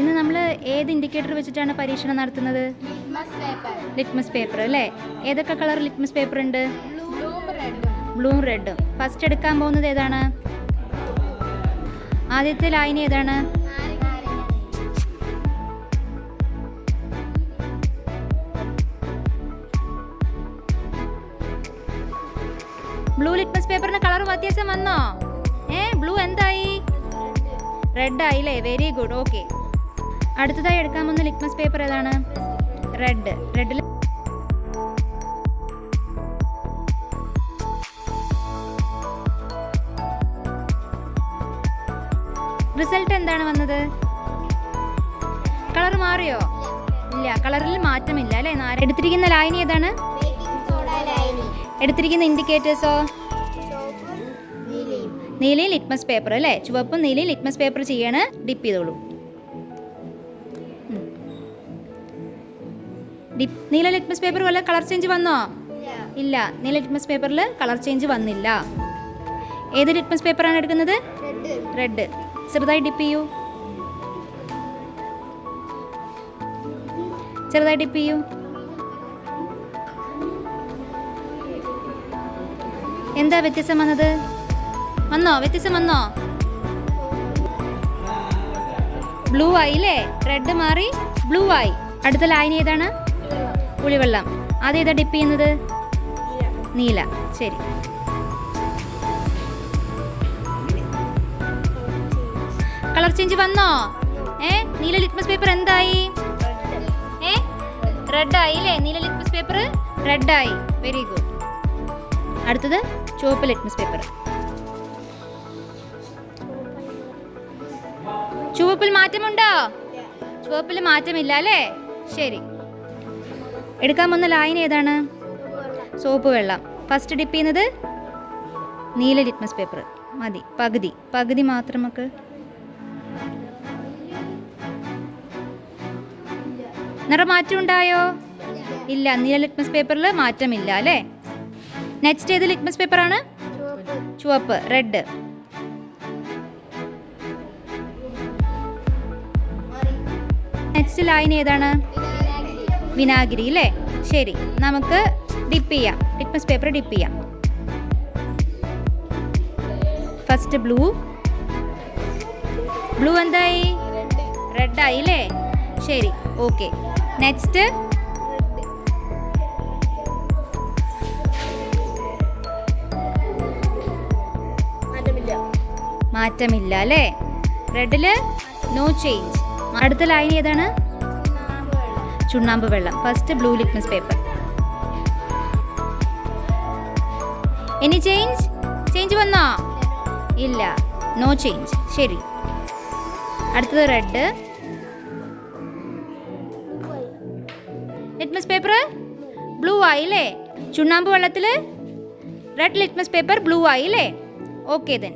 ഇന്ന് നമ്മൾ ഏത് ഇൻഡിക്കേറ്റർ വെച്ചിട്ടാണ് പരീക്ഷണം നടത്തുന്നത്? ലിറ്റ്മസ് പേപ്പർ അല്ലേ? ഏതൊക്കെ കളർ ലിറ്റ്മസ് പേപ്പർ ഉണ്ട്? ബ്ലൂ റെഡ് ബ്ലൂം റെഡും ഫസ്റ്റ് എടുക്കാൻ പോകുന്നത് ഏതാണ്? ആദ്യത്തെ ലൈൻ ഏതാണ്? ബ്ലൂ ലിറ്റ്മസ് പേപ്പറിന് കളർ വ്യത്യാസം വന്നോ? ഏ ബ്ലൂ എന്തായി? റെഡ് ആയില്ലേ? വെരി ഗുഡ് ഓക്കെ അടുത്തതായി എടുക്കാൻ പോകുന്ന ലിറ്റ്മസ് പേപ്പർ ഏതാണ്? റെഡ്. റെഡിൽ റിസൾട്ട് എന്താണ് വന്നത്? കളർ മാറിയോ? ഇല്ല കളറിൽ മാറ്റമില്ല അല്ലേ? എടുത്തിരിക്കുന്ന ലൈൻ ഏതാണ്? ലൈനി എടുത്തിരിക്കുന്ന ഇൻഡിക്കേറ്റേഴ്സോ? നീലയും ലിറ്റ്മസ് പേപ്പർ അല്ലേ? ചുവപ്പും നീലയും ലിറ്റ്മസ് പേപ്പർ ചെയ്യാണ്. ഡിപ്പ് ചെയ്തോളൂ. നീല ലിറ്റ്മസ് പേപ്പർ വല്ല കളർ ചേഞ്ച് വന്നോ? ഇല്ല. നീല ലിറ്റ്മസ് പേപ്പറിൽ കളർ ചേഞ്ച് വന്നില്ല. ഏത് ലിറ്റ്മസ് പേപ്പറാണ് എടുക്കുന്നത്? റെഡ് ചെറുതായി ഡിപ്പ് ചെയ്യൂ. ചെറുതായി ഡിപ്പ് ചെയ്യൂ. എന്താ വ്യത്യാസം വന്നത്? വന്നോ? വ്യത്യാസം വന്നോ? ബ്ലൂ ആയി അല്ലേ റെഡ് മാറി ബ്ലൂ ആയി. അടുത്ത ലൈൻ ഏതാണ്? പുളിവെള്ളം. അതേതാ ഡിപ്പ് ചെയ്യുന്നത്? നീല. ശരി. കളർ ചേഞ്ച് വന്നോ? ഏ? നീല ലിറ്റ്മസ് പേപ്പർ എന്തായി? ഏ? റെഡായി അല്ലേ നീല ലിറ്റ്മസ് പേപ്പർ റെഡായി വെരി ഗുഡ് അടുത്തത് ചുവപ്പ് ലിറ്റ്മസ് പേപ്പർ ചുവപ്പിൽ മാറ്റമുണ്ടോ? ചുവപ്പിൽ മാറ്റമില്ല അല്ലേ ശരി. എടുക്കാൻ വന്ന ലൈൻ ഏതാണ്? സോപ്പ് വെള്ളം. ഫസ്റ്റ് ഡിപ്പ് ചെയ്യുന്നത് നീല ലിറ്റ്മസ് പേപ്പർ മതി. പകുതി. പകുതി മാത്രം നമുക്ക്. നിറം മാറ്റം ഉണ്ടായോ? ഇല്ല. നീല ലിറ്റ്മസ് പേപ്പറിൽ മാറ്റമില്ല അല്ലേ? നെക്സ്റ്റ് ഏത് ലിറ്റ്മസ് പേപ്പറാണ് ചുവപ്പ്. റെഡ് നെക്സ്റ്റ് ലൈൻ ഏതാണ്? വിനാഗിരി അല്ലേ ശരി നമുക്ക് ഡിപ്പ് ചെയ്യാം. ലിറ്റ്മസ് പേപ്പർ ഡിപ്പ് ചെയ്യാം. ഫസ്റ്റ് ബ്ലൂ ബ്ലൂ എന്തായി? റെഡ് ആയി അല്ലേ ശരി ഓക്കെ നെക്സ്റ്റ് മാറ്റമില്ല. മാറ്റമില്ല അല്ലേ റെഡിൽ നോ ചേഞ്ച് അടുത്ത ലൈൻ ഏതാണ്? ചുണ്ണാമ്പ് വെള്ളം. First blue litmus paper any change change വന്നോ? ഇല്ല. നോ ചേഞ്ച് ശരി. അടുത്തത് റെഡ് ലിറ്റ്മസ് പേപ്പർ ബ്ലൂ ആയില്ലേ ചുണ്ണാമ്പ് വെള്ളത്തിൽ റെഡ് ലിറ്റ്മസ് പേപ്പർ ബ്ലൂ ആയില്ലേ ഓക്കെ ദെൻ